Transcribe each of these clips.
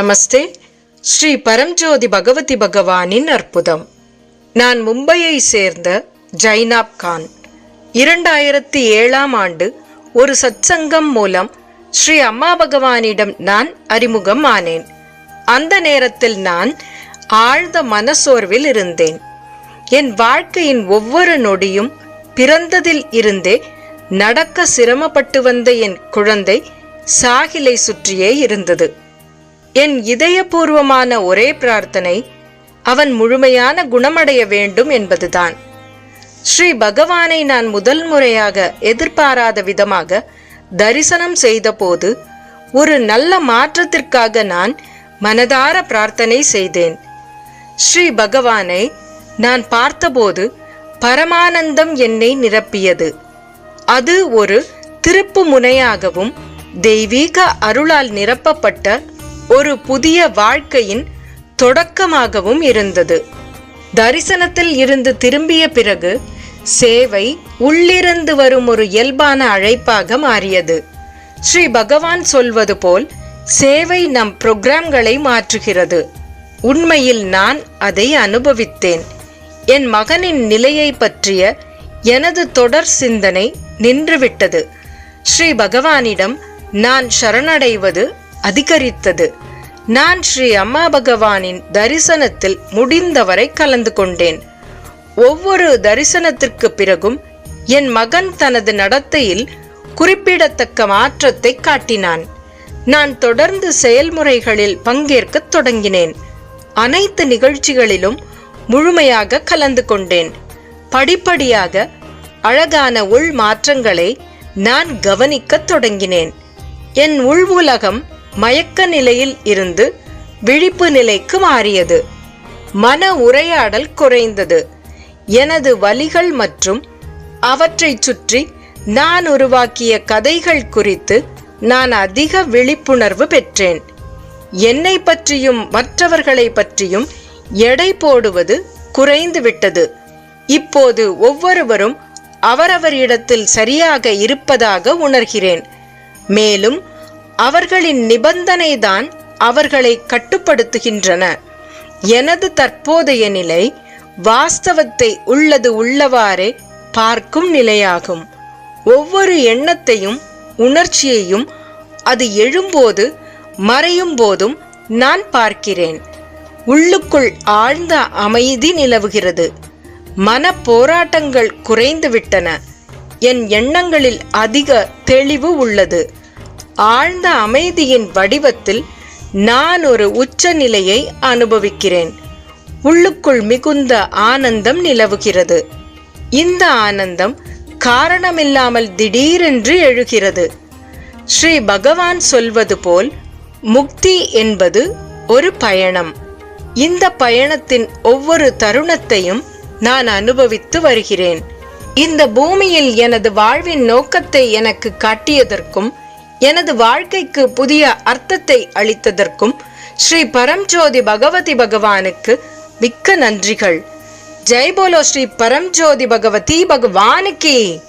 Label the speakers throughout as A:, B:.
A: நமஸ்தே. ஸ்ரீ பரம்ஜோதி பகவதி பகவானின் அற்புதம். நான் மும்பையை சேர்ந்த ஜைனாப் கான். இரண்டாயிரத்தி ஏழாம் ஆண்டு ஒரு சத்சங்கம் மூலம் ஸ்ரீ அம்மா பகவானிடம் நான் அறிமுகம் ஆனேன். அந்த நேரத்தில் நான் ஆழ்ந்த மனசோர்வில் இருந்தேன். என் வாழ்க்கையின் ஒவ்வொரு நொடியும் பிறந்ததில் இருந்தே நடக்க சிரமப்பட்டு வந்த என் குழந்தை சாகிலை சுற்றியே இருந்தது. என் இதயபூர்வமான ஒரே பிரார்த்தனை அவன் முழுமையான குணமடைய வேண்டும் என்பதுதான். ஸ்ரீ பகவானை நான் முதல் முறையாக எதிர்பாராத விதமாக தரிசனம் செய்தபோது ஒரு நல்ல மாற்றத்திற்காக நான் மனதார பிரார்த்தனை செய்தேன். ஸ்ரீ பகவானை நான் பார்த்தபோது பரமானந்தம் என்னை நிரப்பியது. அது ஒரு திருப்பு முனையாகவும் தெய்வீக அருளால் நிரப்பப்பட்ட ஒரு புதிய வாழ்க்கையின் தொடக்கமாகவும் இருந்தது. தரிசனத்தில் இருந்து திரும்பிய பிறகு சேவை உள்ளிருந்து வரும் ஒரு இயல்பான அழைப்பாக மாறியது. ஸ்ரீ பகவான் சொல்வது போல் சேவை நம் புரோகிராம்களை மாற்றுகிறது. உண்மையில் நான் அதை அனுபவித்தேன். என் மகனின் நிலையை பற்றிய எனது தொடர் சிந்தனை நின்றுவிட்டது. ஸ்ரீ பகவானிடம் நான் சரணடைவது அதிகரித்தது. நான் ஸ்ரீ அம்மா பகவானின் தரிசனத்தில் முடிந்தவரை கலந்து கொண்டேன். ஒவ்வொரு தரிசனத்திற்கு பிறகும் என் மகன் தனது நடத்தையில் குறிப்பிடத்தக்க மாற்றத்தை காட்டினான். நான் தொடர்ந்து செயல்முறைகளில் பங்கேற்கத் தொடங்கினேன். அனைத்து நிகழ்ச்சிகளிலும் முழுமையாக கலந்து கொண்டேன். படிப்படியாக அழகான உள் மாற்றங்களை நான் கவனிக்கத் தொடங்கினேன். என் உள் உலகம் மயக்க நிலையில் இருந்து விழிப்பு நிலைக்கு மாறியது. மன உரையாடல் குறைந்தது. எனது வலிகள் மற்றும் அவற்றைச் சுற்றி நான் உருவாக்கிய கதைகள் குறித்து நான் அதிக விழிப்புணர்வு பெற்றேன். என்னை பற்றியும் மற்றவர்களை பற்றியும் எடை போடுவது குறைந்து விட்டது. இப்போது ஒவ்வொருவரும் அவரவரிடத்தில் சரியாக இருப்பதாக உணர்கிறேன். மேலும் அவர்களின் நிபந்தனைதான் அவர்களை கட்டுப்படுத்துகின்றன. எனது தற்போதைய நிலை வாஸ்தவத்தை உள்ளது உள்ளவாறே பார்க்கும் நிலையாகும். ஒவ்வொரு எண்ணத்தையும் உணர்ச்சியையும் அது எழும்போது மறையும் போதும் நான் பார்க்கிறேன். உள்ளுக்குள் ஆழ்ந்த அமைதி நிலவுகிறது. மன போராட்டங்கள் குறைந்துவிட்டன. என் எண்ணங்களில் அதிக தெளிவு உள்ளது. ஆழ்ந்த அமைதியின் வடிவத்தில் நான் ஒரு உச்ச நிலையை அனுபவிக்கிறேன். உள்ளுக்குள் மிகுந்த ஆனந்தம் நிலவுகிறது. இந்த ஆனந்தம் காரணமில்லாமல் திடீரென்று எழுகிறது. ஸ்ரீ பகவான் சொல்வது போல் முக்தி என்பது ஒரு பயணம். இந்த பயணத்தின் ஒவ்வொரு தருணத்தையும் நான் அனுபவித்து வருகிறேன். இந்த பூமியில் எனது வாழ்வின் நோக்கத்தை எனக்கு காட்டியதற்கும் எனது வாழ்க்கைக்கு புதிய அர்த்தத்தை அளித்ததற்கும் ஸ்ரீ பரம்ஜோதி பகவதி பகவானுக்கு மிக்க நன்றிகள். ஜெய் போலோ ஸ்ரீ பரம்ஜோதி பகவதி பகவானுக்கு.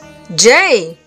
A: ஜெய்.